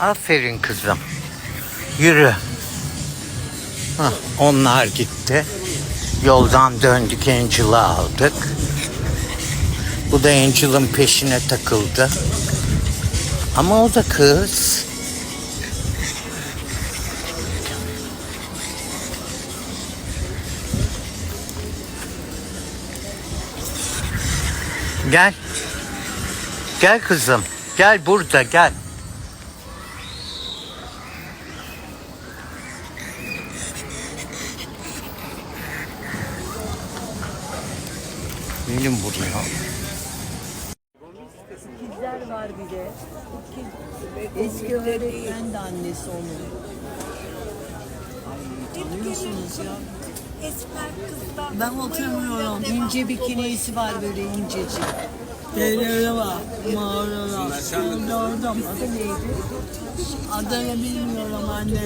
Aferin kızım. Yürü. Hah, onlar gitti. Yoldan döndük Angel'ı aldık. Bu da Angel'ın peşine takıldı. Ama o da kız. Gel. Gel kızım. Gel burada gel. Benim buraya. İkizler var bir de. Eski öğretmen de annesi onun. Tanıyorsunuz ya. Esmer kızdan. Ben hatırlamıyorum. İnce bir kineysi var böyle incecik. Telleri var. Mağaralar. Orada orada. Adı neydi? Adını bilmiyorum anne.